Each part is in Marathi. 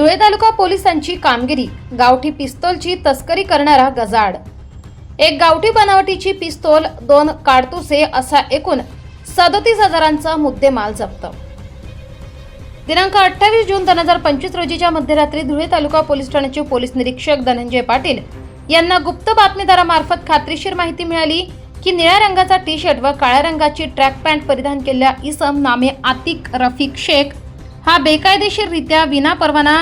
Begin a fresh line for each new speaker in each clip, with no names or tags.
धुळे तालुका पोलिसांची कामगिरी गावठी पिस्तोलची तस्करी करणारा गजाड एक गावठी बनावटीची पिस्तोल दोन काडतुसे असा एकूण सदतीस हजारांचा मुद्देमाल जप्त. दिनांक अठ्ठावीस जून दोन हजार पंचवीस रोजीच्या मध्यरात्री धुळे तालुका पोलीस ठाण्याचे पोलीस निरीक्षक धनंजय पाटील यांना गुप्त बातमीदारामार्फत खात्रीशीर माहिती मिळाली की निळ्या रंगाचा टी शर्ट व काळ्या रंगाची ट्रॅक पॅन्ट परिधान केलेल्या इसम नामे आतिक रफिक शेख हा बेकायदेशीररित्या विना परवाना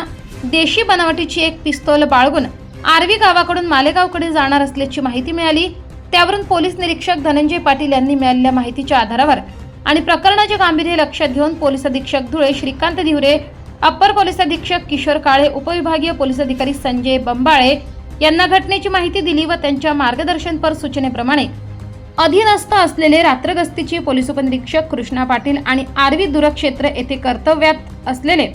देशी बनावटीची एक पिस्तोल बाळगून आर्वी गावाकडून मालेगावकडे जाणार असल्याची माहिती मिळाली. त्यावरून पोलीस निरीक्षक धनंजय पाटील यांनी मिळालेल्या माहितीच्या आधारावर आणि प्रकरणाचे गांभीर्य लक्षात घेऊन पोलीस अधीक्षक धुळे श्रीकांत धिवरे अप्पर पोलीस अधीक्षक किशोर काळे उपविभागीय पोलीस अधिकारी संजय बंबाळे यांना घटनेची माहिती दिली व त्यांच्या मार्गदर्शनपर सूचनेप्रमाणे अधीनस्थ असलेले रात्रगस्तीचे पोलीस उपनिरीक्षक कृष्णा पाटील आणि आर्वी दूरक्षेत्र येथे कर्तव्यात असलेले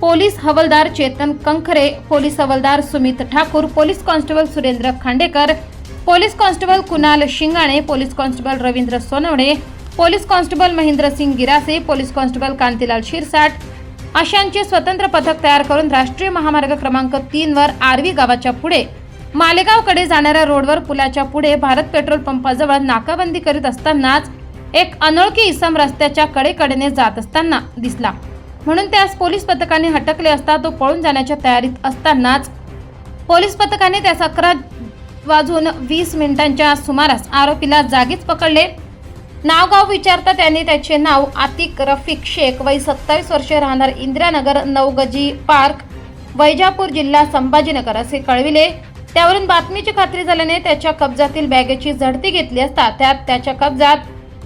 police havaldar Chetan Kankhare police havaldar Sumit Thakur police constable Surendra Khandekar police constable Kunal Shingane police constable Ravindra Sonawane police constable Mahendrasing Girase police constable Kantilal Shirsat अशांचे स्वतंत्र पथक तयार करून राष्ट्रीय महामार्ग क्रमांक तीनवर आर्वी गावाच्या पुढे मालेगावकडे जाणाऱ्या रोडवर पुलाच्या पुढे भारत पेट्रोल पंपाजवळ नाकाबंदी करीत असतानाच एक अनोळखी इसम रस्त्याच्या कडेकडेने जात असताना दिसला. म्हणून त्यास पोलीस पथकाने हटकले असता तो पळून जाण्याच्या तयारीत असतानाच पोलीस पथकाने त्यास अकरा वाजून वीस मिनिटांच्या सुमारास आरोपीला जागीच पकडले. नावगाव विचारता त्याने त्याचे नाव आतिक रफिक शेख वय सत्तावीस वर्षे राहणार इंदिरानगर नवगजी पार्क वैजापूर जिल्हा संभाजीनगर असे कळविले. त्यावरून बातमीची खात्री झाल्याने त्याच्या कब्जातील बॅगेची झडती घेतली असता त्यात त्याच्या कब्जात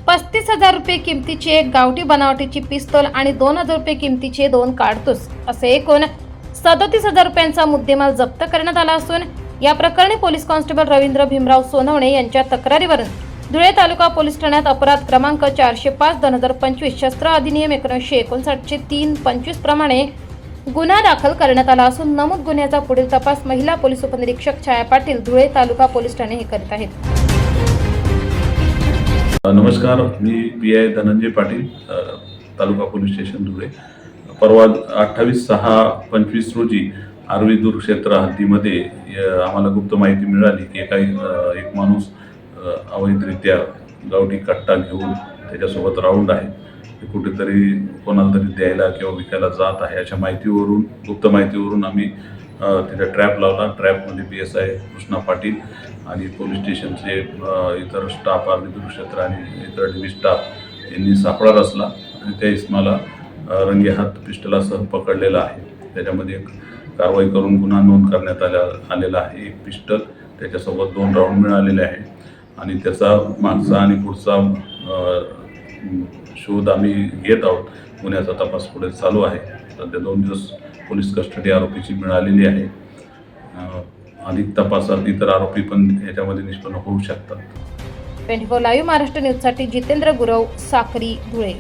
पस्तीस हजार रुपये किमतीची एक गावठी बनावटीची पिस्तोल आणि दोन हजार रुपये किमतीचे दोन काडतूस असे एकूण सदतीस हजार रुपयांचा मुद्देमाल जप्त करण्यात आला असून या प्रकरणी पोलीस कॉन्स्टेबल रवींद्र भीमराव सोनवणे यांच्या तक्रारीवरून धुळे तालुका पोलीस ठाण्यात अपराध क्रमांक चारशे पाच दोन हजार पंचवीस शस्त्र अधिनियम एकोणीसशे एकोणसाठचे तीन पंचवीस प्रमाणे गुन्हा दाखल करण्यात आला असून नमूद गुन्ह्याचा पुढील तपास महिला पोलीस उपनिरीक्षक छाया पाटील धुळे तालुका पोलीस ठाणे हे करीत आहेत.
नमस्कार मी P I Dhananjay Patil taluka police station Dhule. परवा अठ्ठावीस सहा पंचवीस रोजी आर्वी दूर क्षेत्र हद्दीमध्ये आम्हाला गुप्त माहिती मिळाली की काही एक माणूस अवैधरित्या गावठी कट्टा घेऊन त्याच्यासोबत राऊंड आहे. ते कुठेतरी कोणाला तरी द्यायला किंवा विकायला जात आहे. अशा माहितीवरून गुप्त माहितीवरून आम्ही तिथे ट्रॅप लावला. ट्रॅपमध्ये B S I Krishna Patil आणि पोलीस स्टेशनचे इतर स्टाफ आर्मी क्षेत्र आणि इतर डिव्ही स्टाफ यांनी सापळा रचला आणि त्या इसमाला रंगेहात पिस्टलासह पकडलेला आहे. त्याच्यामध्ये एक कारवाई करून गुन्हा नोंद करण्यात आल्या आलेला आहे. एक पिस्टल त्याच्यासोबत दोन राऊंड मिळालेले आहे आणि त्याचा मागचा आणि पुढचा शोध आम्ही घेत आहोत. गुन्ह्याचा तपास पुढे चालू आहे. सध्या दोन दिवस पोलीस कस्टडी आरोपीची मिळालेली आहे. अधिक तपासात इतर आरोपी पण याच्यामध्ये निष्पन्न होऊ शकतात.
ट्वेंटी फोर लाईव्ह महाराष्ट्र न्यूजसाठी जितेंद्र गुरव साक्री धुळे.